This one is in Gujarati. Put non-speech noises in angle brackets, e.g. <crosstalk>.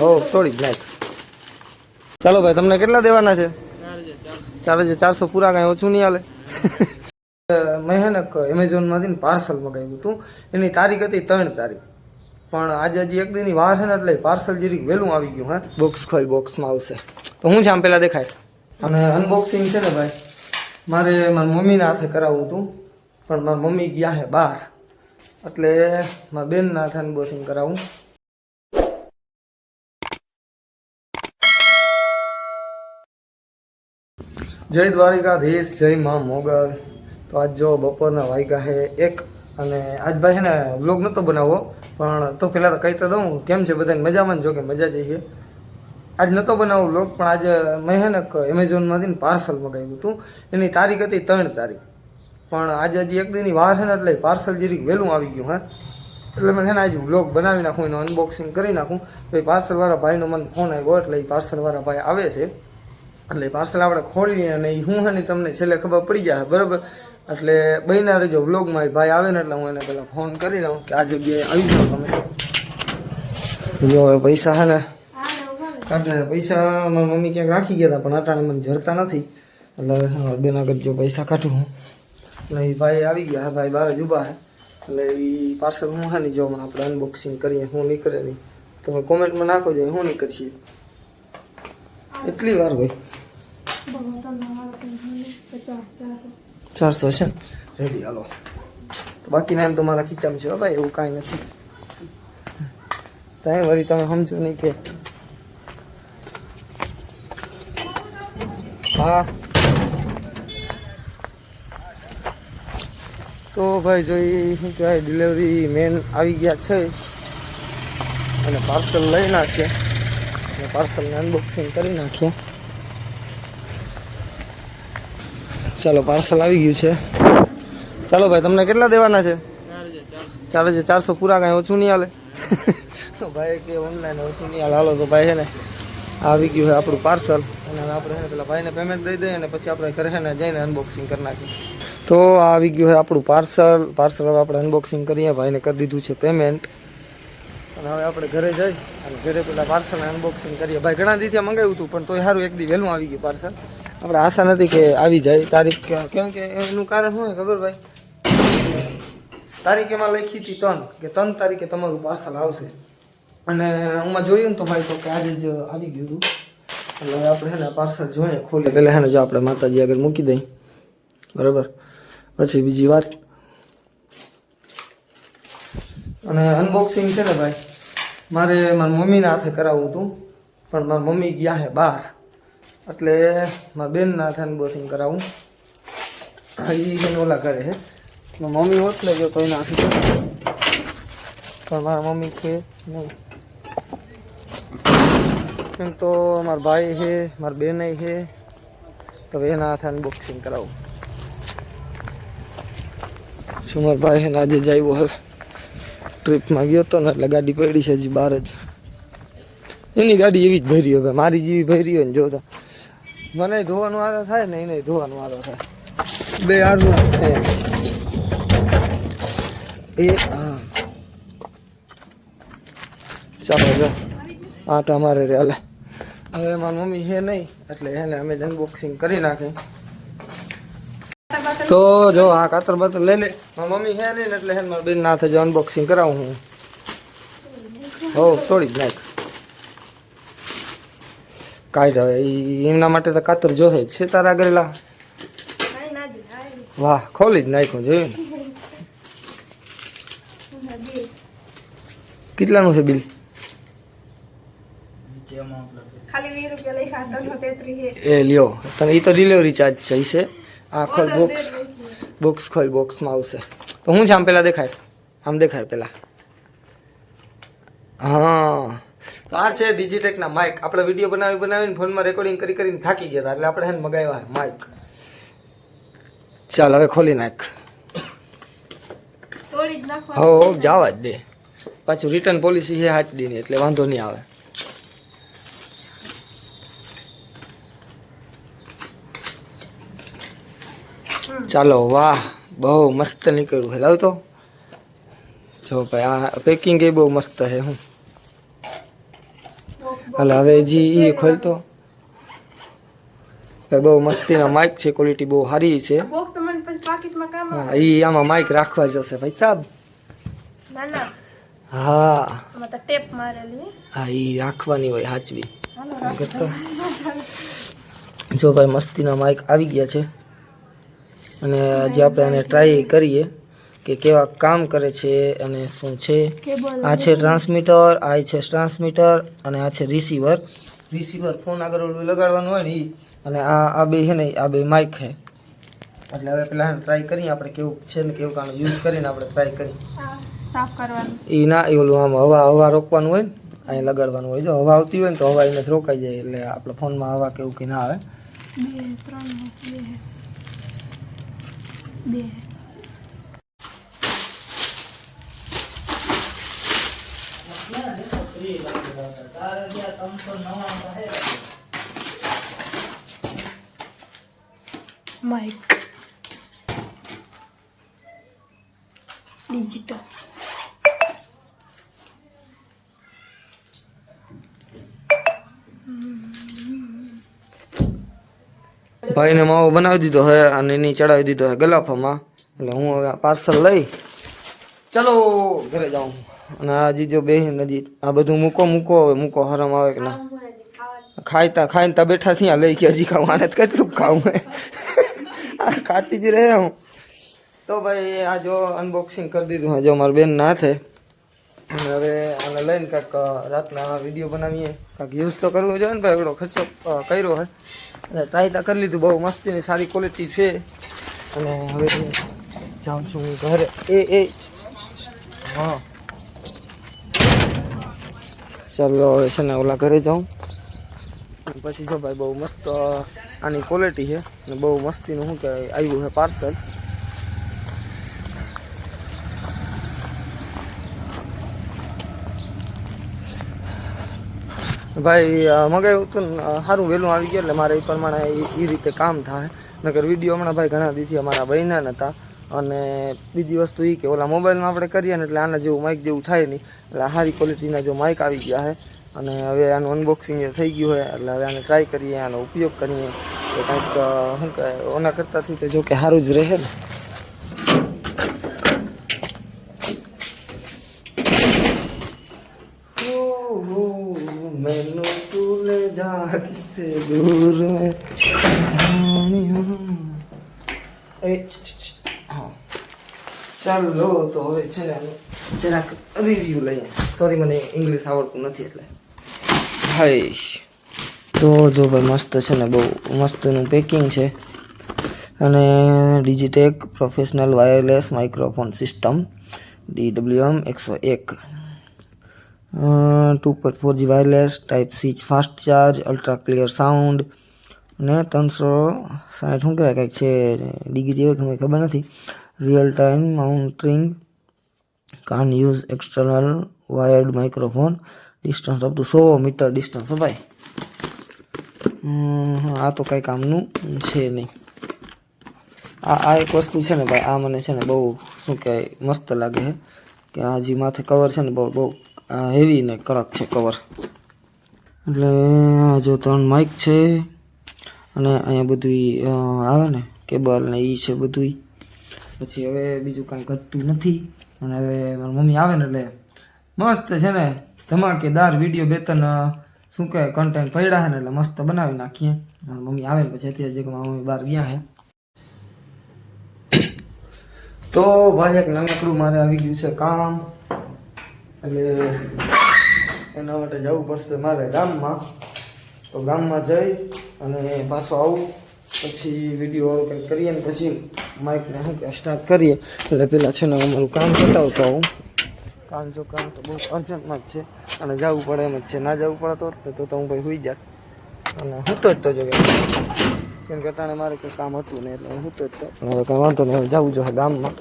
હો તોડી નાખ ચાલો ભાઈ તમને કેટલા દેવાના છે? ચાર હજાર ચારસો પૂરા કાંઈ ઓછું નહીં હાલે. <laughs> મેં હે ને એમેઝોનમાંથી ને પાર્સલ મગાવ્યું હતું. એની તારીખ હતી ત્રણ તારીખ. પણ આજે હજી એક દિનની વાર છે ને એટલે પાર્સલ જરીક વહેલું આવી ગયું હા. બોક્સ ખોલ બોક્સમાં આવશે. તો હું છે આમ પહેલાં દેખાય. અને અનબોક્સિંગ છે ને ભાઈ મારે મારા મમ્મીના હાથે કરાવવું હતું. પણ મારા મમ્મી ગયા છે બહાર. એટલે મારા બેનના હાથે અનબોક્સિંગ કરાવું. જય દ્વારિકાધીશ, જય મા મોગલ. તો આજ જો બપોરના વાગ્યા હે એક અને આજ ભાઈ ને વ્લોગ નહોતો બનાવવો પણ તો પહેલાં તો કહી તો દઉં કેમ છે બધાને મજામાં જો કે મજા જઈએ. આજ નહોતો બનાવવો વ્લોગ પણ આજે મેં છે ને એમેઝોનમાંથી પાર્સલ મગાવ્યું હતું. એની તારીખ હતી ત્રણ તારીખ. પણ આજે હજી એક દિનની વાર છે ને એટલે પાર્સલ જરીક વહેલું આવી ગયું હે. એટલે મેં છે ને આજે વ્લોગ બનાવી નાખું, એનું અનબોક્સિંગ કરી નાખું. તો પાર્સલવાળા ભાઈનો મને ફોન આવ્યો એટલે એ પાર્સલવાળા ભાઈ આવે છે. એટલે પાર્સલ આપણે ખોલીએ અને એ હું હાની તમને છેલ્લે ખબર પડી જાય બરાબર? એટલે બહીના રહેજો વ્લોગમાં ભાઈ આવે ને એટલે હું એને પહેલાં ફોન કરી લઉં કે આ જગ્યાએ આવી જાઓ તમે. જો હવે પૈસા હા ને. પૈસા મારી મમ્મી ક્યાંક રાખી ગયા હતા પણ અટાણે મને જડતા નથી. એટલે બેના હા, બેન આગળ જો પૈસા કાઢું હું. એટલે એ ભાઈ આવી ગયા ભાઈ બાર જ ઊભા એટલે એ પાર્સલ હું હા નહીં જો હમણાં આપણે અનબોક્સિંગ કરીએ હું નીકળે નહીં. તમે કોમેન્ટમાં નાખો જોઈએ હું નીકળશે એટલી વાર ભાઈ ચારસો છે રેડી હાલો. બાકીના એમ તો મારા ખીચામાં છે ભાઈ, એવું કાંઈ નથી. ત્યાં વળી તમે સમજો નહીં કે. હા. તો ભાઈ જોઈ શું કહેવાય ડિલિવરી મેન આવી ગયા છે. અને પાર્સલ લઈ નાખીએ અને પાર્સલને અનબોક્સિંગ કરી નાખીએ ચાલો પાર્સલ આવી ગયું છે. ચાલો ભાઈ, તમને કેટલા દેવાના છે? ચાલે છે, ચારસો પૂરા કાંઈ ઓછું નહીં હાલે. તો ભાઈ કે ઓનલાઈન ઓછું નહીં હાલે. હાલો, તો ભાઈ છે ને, આવી ગયું છે આપણું પાર્સલ અને આપણે પેલા ભાઈને પેમેન્ટ દઈ દઈએ અને પછી આપણે ઘરે ને જઈને અનબોક્સિંગ કરી નાખીએ. તો આવી ગયું છે આપણું પાર્સલ પાર્સલ હવે આપણે અનબોક્સિંગ કરીએ ભાઈને કરી દીધું છે પેમેન્ટ અને હવે આપણે ઘરે જઈ અને ઘરે પેલા પાર્સલ અનબોક્સિંગ કરીએ. ભાઈ, ઘણા દીથી મંગાવ્યું હતું, પણ તોય સારું એક દી વહેલું આવી ગયું પાર્સલ આપણે આશા નથી કે આવી જાય. તારીખ કેમ કે એનું કારણ શું ખબર ભાઈ? તારીખ એમાં લખી હતી ત્રણ, કે ત્રણ તારીખે તમારું પાર્સલ આવશે. અને હું જોયું ને તો ભાઈ તો કે આજે જ આવી ગયું હતું. એટલે આપણે હેને પાર્સલ જોઈએ ખોલી પહેલાં હેને જો આપણે માતાજી આગળ મૂકી દઈ બરાબર? પછી બીજી વાત. અને અનબોક્સિંગ છે ને ભાઈ, મારે મારી મમ્મીના હાથે કરાવવું હતું. પણ મારી મમ્મી ગયા છે બહાર. એટલે મારા બેનના હાથે બોસિંગ કરાવું. એ છે ઓલા કરે છે મમ્મી હોત ને જો તો એના હાથે પણ મારા મમ્મી છે નહીં એમ તો મારા ભાઈ છે મારા બેન છે તો એના હાથે અનબોક્સિંગ કરાવું. શું મારા ભાઈ છે આજે જ આવ્યો હવે ટ્રીપમાં ગયો હતો ને એટલે ગાડી પડી છે હજી બહાર જ. એની ગાડી એવી જ ભરી હવે મારી જેવી ભરી હોય ને જોતા મને ધોવાનો વારો થાય ને એને ધોવાનો વારો થાય. બે આરું છે. એ, હા. ચાલો, જો. આટા મારે રે હાલે હવે મારી મમ્મી છે નહીં, એટલે એને અમે અનબોક્સિંગ કરી નાખી. તો, જો, આ કાતર બાતર લઈ લે. મારી મમ્મી છે નહીં એટલે હે ને મારા બેન નાથે જો અનબોક્સિંગ કરાવું હું. હો, તોડી નાખ. કાઢ હવે એમના માટે તો કાતર જોશે. જ છે તારા ગરેલા વાહ ખોલી જ નાખ્યું જોયું ને? કેટલાનું છે બિલ? એ લ્યો તને એ તો ડિલિવરી ચાર્જ છે છે. આ ખોલ બોક્સ બોક્સ ખોલ બોક્સમાં આવશે. તો હું છે આમ પહેલાં દેખાય? આમ દેખાય પહેલાં હા. તો આ છે ડિજિટેકના માઇક આપણે વીડિયો બનાવી બનાવીને ફોનમાં રેકોર્ડિંગ કરી કરીને થાકી ગયા હતા. એટલે આપણે એને મગાવ્યા માઇક ચાલ હવે ખોલી નાખ. હો જવા જ દે. પાછું રિટર્ન પોલિસી છે દીની એટલે વાંધો નહીં આવે. ચાલો વાહ બહુ મસ્ત નીકળ્યું. હેલાવ તો જો ભાઈ આ પેકિંગ એ બહુ મસ્ત છે હું. એટલે હવે હજી એ ખોલતો. બહુ મસ્તીના માઇક છે ક્વોલિટી બહુ સારી છે. હા એ આમાં માઇક રાખવા જશે ભાઈ સાહેબ હા. હા એ રાખવાની હોય હાચવી. જો ભાઈ મસ્તીના માઇક આવી ગયા છે. અને આજે આપણે એને ટ્રાય કરીએ. કે કેવા કામ કરે છે અને શું છે? આ છે ટ્રાન્સમીટર આ છે ટ્રાન્સમીટર અને આ છે રિસીવર. રિસીવર ફોન આગળ ઓલું લગાડવાનું હોય ને ઈ અને આ આ બે છે ને આ બે માઇક છે. એટલે હવે પેલા ટ્રાય કરીએ આપણે કેવું છે ને કેવું કામ યુઝ કરીને આપણે ટ્રાય કરીએ. સાફ કરવાનું. એ ના એ ઓલું આમ હવા હવા રોકવાનું હોય ને અહીં લગાડવાનું હોય. જો હવા આવતી હોય ને તો હવા એને રોકાઈ જાય એટલે આપણે ફોનમાં હવા કેવું કે ના આવે. બે ત્રણ બે બે. માઇક ડિજિટલ ભાઈને માવો બનાવી દીધો હે અને એની ચડાવી દીધો હે ગલાફામાં. એટલે હું હવે પાર્સલ લઈ, ચલો ઘરે જાઉં. અને આ જીજો બેહીને હજી આ બધું મૂકો મૂકો હવે, મૂકો, હરમ આવે કે ના? ખાઈતા ખાઈને તા બેઠા થયા લઈ ગયા હજી ખાવાને આને કેટલું ખાવું આ ખાતી જ રહે હું. તો ભાઈ, આ જો અનબોક્સિંગ કરી દીધું. હા, જો મારા બેન ના અને હવે આને લઈને કાંઈક રાતના વીડિયો બનાવીએ. કાંઈક યુઝ તો કરવો જોઈએ ને ભાઈ, એવડો ખર્ચો કર્યો હોય. અને ટ્રાય તો કરી લીધું. બહુ મસ્તીની સારી ક્વોલિટી છે. અને હવે જાઉં છું હું ઘરે. એ એ હા. ચાલો હવે છે ને ઓલા ઘરે જાઉં. અને પછી જો ભાઈ બહુ મસ્ત આની ક્વોલિટી છે અને બહુ મસ્તીનું શું કહેવાય આવ્યું છે પાર્સલ ભાઈ અ, મગાવ્યું હતું ને, અ, સારું વહેલું આવી ગયું એટલે મારે એ પ્રમાણે એ- એ રીતે કામ થાય. નકર વીડિયો હમણાં ભાઈ ઘણા દીથી અમારા બહેના નહોતા અને બીજી વસ્તુ એ કે ઓલા મોબાઈલમાં આપણે કરીએ ને એટલે આના જેવું માઇક જેવું થાય નહીં. એટલે સારી ક્વોલિટીના જો માઇક આવી ગયા છે. અને હવે આનું અનબોક્સિંગ થઈ ગયું હોય એટલે હવે આને ટ્રાય કરીએ, આનો ઉપયોગ કરીએ. તો કંઈક શું કહે ઓના કરતાંથી તો જો કે સારું જ રહે ને. મેનું તું લે દૂર એ ચાલો તો હવે છે જરાક રિવ્યુ લઈએ. સોરી મને ઇંગ્લિશ આવડતું નથી એટલે. હાય તો જો ભાઈ, મસ્ત છે ને, બહુ મસ્તનું પેકિંગ છે. અને Digitek professional wireless microphone system DWM એકસો એક. Two point four G wireless type C fast charge ultra clear sound અને ત્રણસો સાઠ, શું કહેવાય, કંઈક છે, ડિગ્રી કે ખબર નથી. રિયલ ટાઈમ mounting કાન use external wired microphone distance up to so metre distance ભાઈ? આ તો કઈ કામનું છે નહીં. આ આ એક વસ્તુ છે ને ભાઈ, આ મને છે ને બહુ, શું કહેવાય, મસ્ત લાગે છે કે આ જે માથે કવર છે ને બહુ બહુ હેવી ને કડક છે કવર એટલે આ જો ત્રણ માઇક છે અને અહીંયા બધું આવે ને કેબલ ને એ છે બધું પછી હવે બીજું કાંઈ ઘટતું નથી. અને હવે મારી મમ્મી આવે ને એટલે મસ્ત છે ને ધમાકેદાર વીડિયો બે ત્રણ શું કહે કન્ટેન્ટ પડ્યા છે ને એટલે મસ્ત બનાવી નાખીએ. મારી મમ્મી આવે ને પછી અત્યારે જે મમ્મી બહાર ગયા છે. તો ભાઈ એક નાનકડું મારે આવી ગયું છે કામ. એટલે એના માટે જવું પડશે મારે ગામમાં. તો ગામમાં જઈ અને પાછો આવું. પછી વીડિયો કંઈક કરીએ ને પછી માઇકને કે સ્ટાર્ટ કરીએ. એટલે પહેલાં છે ને અમારું કામ બતાવતો હું કામ જો કામ તો બહુ અર્જન્ટમાં જ છે. અને જવું પડે એમ જ છે. ના જવું પડે તો તો તો હું ભાઈ હોઈ જાત. અને હું તો જ તો જો કેમ કે અટાણે મારે કંઈ કામ હતું નહીં એટલે હું તો જ તો. હવે કંઈ વાંધો નહીં. હવે જવું જોઈએ ગામમાં.